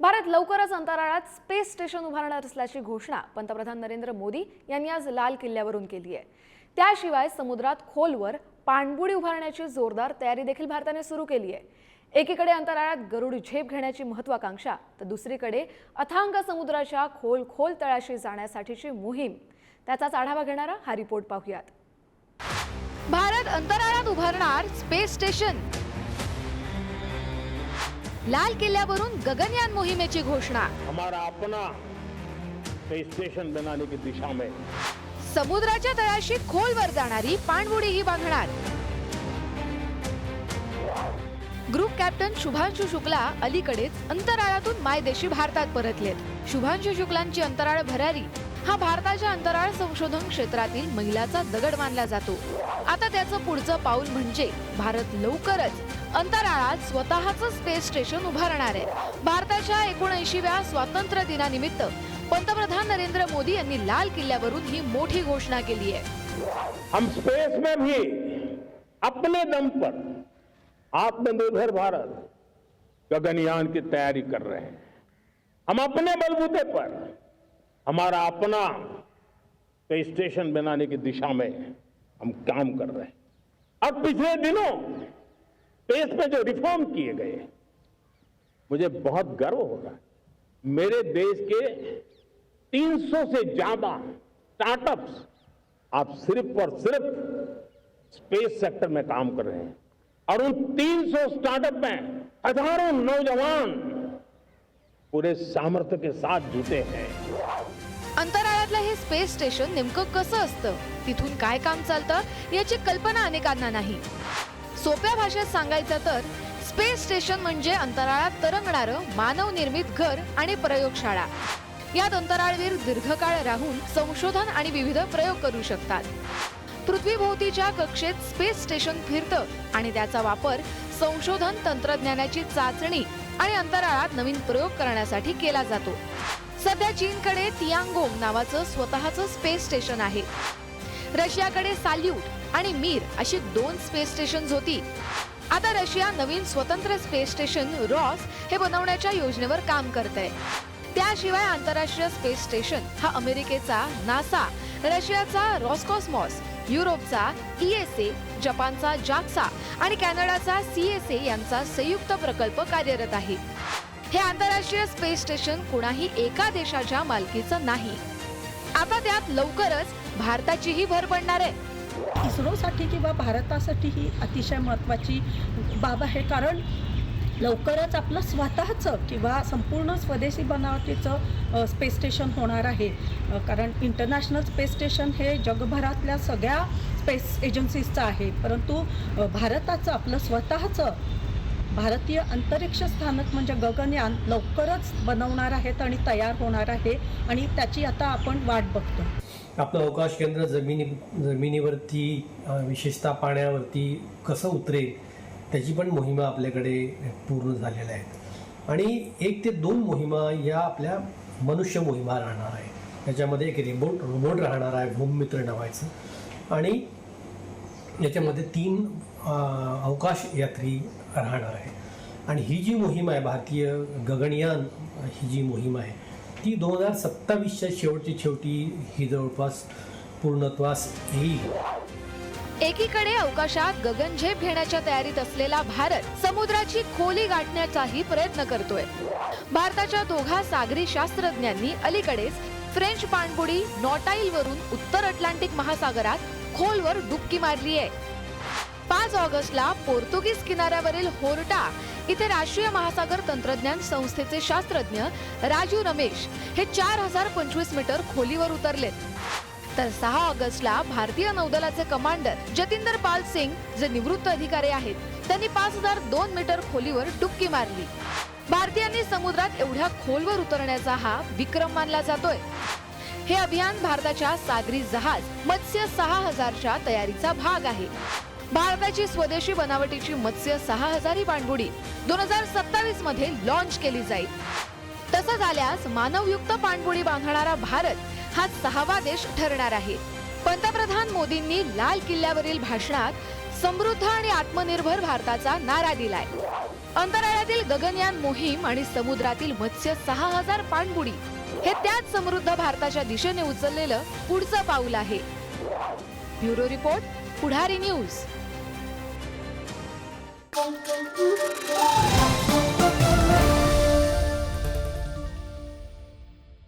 भारत लवकरच अंतराळात space station उभारणार असल्याची घोषणा पंतप्रधान नरेंद्र मोदी यांनी आज लाल किल्ल्यावरून केली आहे. त्याशिवाय समुद्रात खोलवर पाणबुडी उभारण्याची जोरदार तयारी देखील भारताने सुरू केली आहे. एकीकडे अंतराळात गरुड झेप घेण्याची महत्वाकांक्षा तर दुसरीकडे अथांग समुद्राच्या खोल खोल तळाशी जाण्यासाठीची मोहीम. त्याचाच आढावा घेणारा हा रिपोर्ट पाहूयात. भारत अंतराळात उभारणार स्पेस स्टेशन लाल किल्ल्यावरून गगनयान मोहिमेची घोषणा. हमारा अपना स्पेस स्टेशन बनाने की दिशा में. समुद्राच्या तळाशी खोलवर जाणारी पाणबुडीही बांधणार ग्रुप कॅप्टन शुभांशु शुक्ला अलीकडेच अंतराळातून मायदेशी भारतात परतलेत. शुभांशु शुक्लांची अंतराळ भरारी हा भारताच्या अंतराळ संशोधन क्षेत्रातील महिलाचा दगड मानला जातो. आता त्याचं पुढचं पाऊल म्हणजे भारत लवकरच अंतराळात स्वतःच स्पेस स्टेशन उभारणार आहे. भारताच्या एकोणऐंशीव्या स्वातंत्र्य दिनानिमित्त पंतप्रधान नरेंद्र मोदी यांनी लाल किल्ल्यावरून ही मोठी घोषणा केली आहे. हम स्पेस में भी अपने दम पर आत्मनिर्भर भारत गगनयान की तैयारी कर रहे हैं। हम अपने बलबूते पर हमारा अपना स्टेशन बनाने की दिशा में हम काम कर रहे हैं। और पिछले दिनों स्पेस में जो रिफॉर्म किए गए, मुझे बहुत गर्व हो रहा है मेरे देश के 300 से ज़्यादा स्टार्टअप्स आप सिर्फ़ और सिर्फ़ स्पेस सेक्टर में काम कर रहे हैं। और उन 300 स्टार्टअप में हज़ारों नौजवान पूरे सामर्थ्य के साथ जुटे हैं। अंतराळातलं हे स्पेस स्टेशन नेमकं कसं असतं? तिथून काय काम चालतं? याची कल्पना अनेकांना नाही. सोप्या भाषेत सांगायचं तर स्पेस स्टेशन म्हणजे अंतराळात तरंगणारं मानव निर्मित घर आणि प्रयोगशाळा. यात अंतराळवीर दीर्घकाळ राहून संशोधन आणि विविध प्रयोग करू शकतात. पृथ्वीभोवतीच्या कक्षेत स्पेस स्टेशन फिरतं आणि त्याचा वापर संशोधन तंत्रज्ञानाची चाचणी आणि अंतराळात नवीन प्रयोग करण्यासाठी केला जातो. सध्या चीनकडे तियांगोंग नावाचं स्वतःचं स्पेस स्टेशन आहे. रशियाकडे साल्यूट आणि मीर अशी दोन स्पेस स्टेशन होती. आता रशिया नवीन स्वतंत्र स्पेस स्टेशन रॉस हे बनवण्याच्या योजनेवर काम करत आहे त्याशिवाय आंतरराष्ट्रीय स्पेस स्टेशन हा अमेरिकेचा नासा रशियाचा रॉस्कॉस्मॉस युरोपचा ईएसए जपानचा जाक्सा आणि कॅनडाचा सीएसए यांचा संयुक्त प्रकल्प कार्यरत आहे. हे आंतरराष्ट्रीय स्पेस स्टेशन कोणाही एका देशाच्या मालकीचं नाही. आता त्यात लवकरच भारताचीही भर पडणार आहे. इस्रोसाठी किंवा भारतासाठी ही अतिशय महत्त्वाची बाब आहे कारण लवकरच आपलं स्वतःचं किंवा संपूर्ण स्वदेशी बनावटीचं स्पेस स्टेशन होणार आहे. कारण इंटरनॅशनल स्पेस स्टेशन हे जगभरातल्या सगळ्या स्पेस एजन्सीजचं आहे. परंतु भारताचं आपलं स्वतःचं भारतीय अंतरिक्ष स्थानक म्हणजे गगनयान लवकरच बनवणार आहेत आणि तयार होणार आहे आणि त्याची आता आपण वाट बघतो. आपलं अवकाश केंद्र जमिनी जमिनीवरती विशेषतः पाण्यावरती कसं उतरेल त्याची पण मोहिमा आपल्याकडे पूर्ण झालेल्या आहेत. आणि एक ते दोन मोहिमा या आपल्या मनुष्य मोहिमा राहणार आहे त्याच्यामध्ये एक रिमोट रोबोट राहणार आहे भूममित्र नावायचं आणि याच्यामध्ये तीन अवकाश यात्री राहणार आहे. आणि ही जी मोहीम आहे भारतीय गगनयान ही जी मोहीम आहे ती दोन हजार सत्तावीसच्या शेवटची शेवटी ही जवळपास पूर्णत्वास येईल. एकीकडे अवकाशात गगनझेप घेण्याच्या तयारीत असलेला भारत समुद्राची खोली गाठण्याचाही प्रयत्न करतोय. भारताच्या दोघा सागरी शास्त्रज्ञांनी अलीकडेच फ्रेंच पाणबुडी नॉटाईल वरून उत्तर अटलांटिक महासागरात खोलवर डुबकी मारली आहे. पाच ऑगस्टला पोर्तुगीज किनाऱ्यावरील होर्टा इथे राष्ट्रीय महासागर तंत्रज्ञान संस्थेचे शास्त्रज्ञ राजू रमेश हे चार हजार पंचवीस मीटर खोलीवर उतरलेत. तर सहा ऑगस्टला भारतीय नौदलाचे कमांडर जतिंदर पाल सिंग जे निवृत्त अधिकारी आहेत त्यांनी पाच हजार दोन मीटर खोलीवर डुबकी मारली. भारतीयांनी समुद्रात एवढ्या खोलवर उतरण्याचा हा विक्रम मानला जातोय. हे अभियान भारताच्या सागरी जहाज मत्स्य सहा हजारच्या तयारीचा भाग आहे. भारताची स्वदेशी बनावटीची मत्स्य सहा हजार ही पाणबुडी दोन हजार सत्तावीसमध्ये लॉन्च केली जाईल. तसं झाल्यास मानवयुक्त पाणबुडी बांधणारा भारत हा सहावा देश ठरणार आहे. पंतप्रधान मोदींनी लाल किल्ल्यावरील भाषणात समृद्ध आणि आत्मनिर्भर भारताचा नारा दिलाय. अंतराळातील गगनयान मोहीम आणि समुद्रातील मत्स्य सहा हजार पाणबुडी हे त्याच समृद्ध भारताच्या दिशेने उचललेलं पुढचं पाऊल आहे. Bureau report Pudhari news.